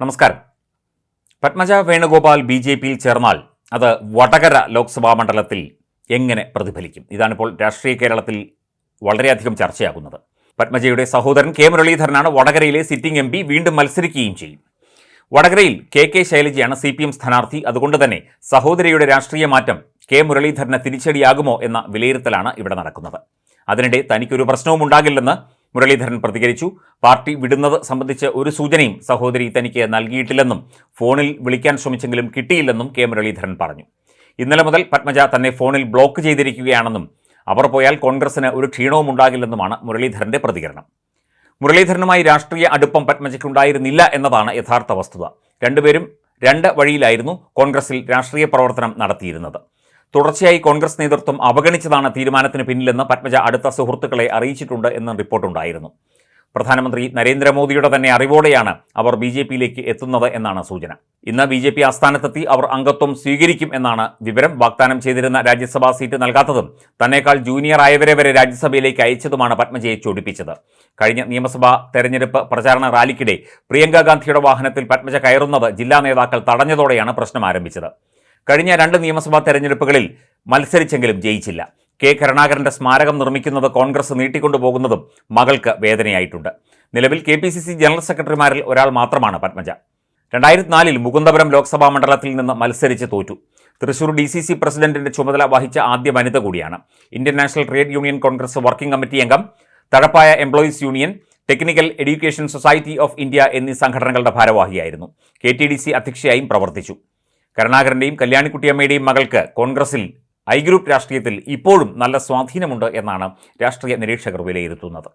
നമസ്കാരം. Padmaja Venugopal B J പിയിൽ ചേർന്നാൽ അത് വടകര ലോക്സഭാ മണ്ഡലത്തിൽ എങ്ങനെ പ്രതിഫലിക്കും? ഇതാണിപ്പോൾ രാഷ്ട്രീയ കേരളത്തിൽ വളരെയധികം ചർച്ചയാകുന്നത്. പത്മജയുടെ സഹോദരൻ കെ മുരളീധരനാണ് വടകരയിലെ സിറ്റിംഗ് എം വീണ്ടും മത്സരിക്കുകയും ചെയ്യും. വടകരയിൽ കെ കെ ശൈലജയാണ് സി പി എം സ്ഥാനാർത്ഥി. അതുകൊണ്ട് തന്നെ സഹോദരിയുടെ രാഷ്ട്രീയ മാറ്റം കെ മുരളീധരന് തിരിച്ചടിയാകുമോ എന്ന വിലയിരുത്തലാണ് ഇവിടെ നടക്കുന്നത്. അതിനിടെ തനിക്കൊരു പ്രശ്നവും ഉണ്ടാകില്ലെന്ന് മുരളീധരൻ പ്രതികരിച്ചു. പാർട്ടി വിടുന്നത് സംബന്ധിച്ച് ഒരു സൂചനയും സഹോദരി തനിക്ക് നൽകിയിട്ടില്ലെന്നും ഫോണിൽ വിളിക്കാൻ ശ്രമിച്ചെങ്കിലും കിട്ടിയില്ലെന്നും കെ മുരളീധരൻ പറഞ്ഞു. ഇന്നലെ മുതൽ പത്മജ തന്നെ ഫോണിൽ ബ്ലോക്ക് ചെയ്തിരിക്കുകയാണെന്നും അവർ പോയാൽ കോൺഗ്രസിന് ഒരു ക്ഷീണവും ഉണ്ടാകില്ലെന്നുമാണ് മുരളീധരന്റെ പ്രതികരണം. മുരളീധരനുമായി രാഷ്ട്രീയ അടുപ്പം പത്മജയ്ക്കുണ്ടായിരുന്നില്ല എന്നതാണ് യഥാർത്ഥ വസ്തുത. രണ്ടുപേരും രണ്ട് വഴിയിലായിരുന്നു കോൺഗ്രസിൽ രാഷ്ട്രീയ പ്രവർത്തനം നടത്തിയിരുന്നത്. തുടർച്ചയായി കോൺഗ്രസ് നേതൃത്വം അവഗണിച്ചതാണ് തീരുമാനത്തിന് പിന്നിലെന്ന് പത്മജ അടുത്ത സുഹൃത്തുക്കളെ അറിയിച്ചിട്ടുണ്ട് എന്ന റിപ്പോർട്ടുണ്ടായിരുന്നു. പ്രധാനമന്ത്രി നരേന്ദ്രമോദിയുടെ തന്നെ അറിവോടെയാണ് അവർ ബി ജെ പിയിലേക്ക് എത്തുന്നത് എന്നാണ് സൂചന. ഇന്ന് ബി ജെ പി ആസ്ഥാനത്തെത്തി അവർ അംഗത്വം സ്വീകരിക്കും എന്നാണ് വിവരം. വാഗ്ദാനം ചെയ്തിരുന്ന രാജ്യസഭാ സീറ്റ് നൽകാത്തതും തന്നേക്കാൾ ജൂനിയർ ആയവരെ വരെ രാജ്യസഭയിലേക്ക് അയച്ചതുമാണ് പത്മജയെ ചൊടിപ്പിച്ചത്. കഴിഞ്ഞ നിയമസഭാ തെരഞ്ഞെടുപ്പ് പ്രചാരണ റാലിക്കിടെ പ്രിയങ്ക ഗാന്ധിയുടെ വാഹനത്തിൽ പത്മജ കയറുന്നത് ജില്ലാ നേതാക്കൾ തടഞ്ഞതോടെയാണ് പ്രശ്നം ആരംഭിച്ചത്. കഴിഞ്ഞ രണ്ട് നിയമസഭാ തെരഞ്ഞെടുപ്പുകളിൽ മത്സരിച്ചെങ്കിലും ജയിച്ചില്ല. കെ കരുണാകരന്റെ സ്മാരകം നിർമ്മിക്കുന്നത് കോൺഗ്രസ് നീട്ടിക്കൊണ്ടുപോകുന്നതും മകൾക്ക് വേദനയായിട്ടുണ്ട്. നിലവിൽ K P C C general സെക്രട്ടറിമാരിൽ ഒരാൾ മാത്രമാണ് പത്മജ. രണ്ടായിരത്തി നാലിൽ മുകുന്ദപുരം ലോക്സഭാ മണ്ഡലത്തിൽ നിന്ന് മത്സരിച്ച് തോറ്റു. തൃശൂർ ഡി സി സി പ്രസിഡന്റിന്റെ ചുമതല വഹിച്ച ആദ്യ വനിത കൂടിയാണ്. Indian National Trade Union Congress working committee അംഗം തഴപ്പായ employees union technical education society of India എന്നീ സംഘടനകളുടെ ഭാരവാഹിയായിരുന്നു. കെ ടി ഡി സി അധ്യക്ഷയായും പ്രവർത്തിച്ചു. കരുണാകരന്റെയും കല്യാണിക്കുട്ടിയമ്മയുടെയും മകൾക്ക് കോൺഗ്രസിൽ ഐ ഗ്രൂപ്പ് രാഷ്ട്രീയത്തിൽ ഇപ്പോഴും നല്ല സ്വാധീനമുണ്ട് എന്നാണ് രാഷ്ട്രീയ നിരീക്ഷകർ വിലയിരുത്തുന്നത്.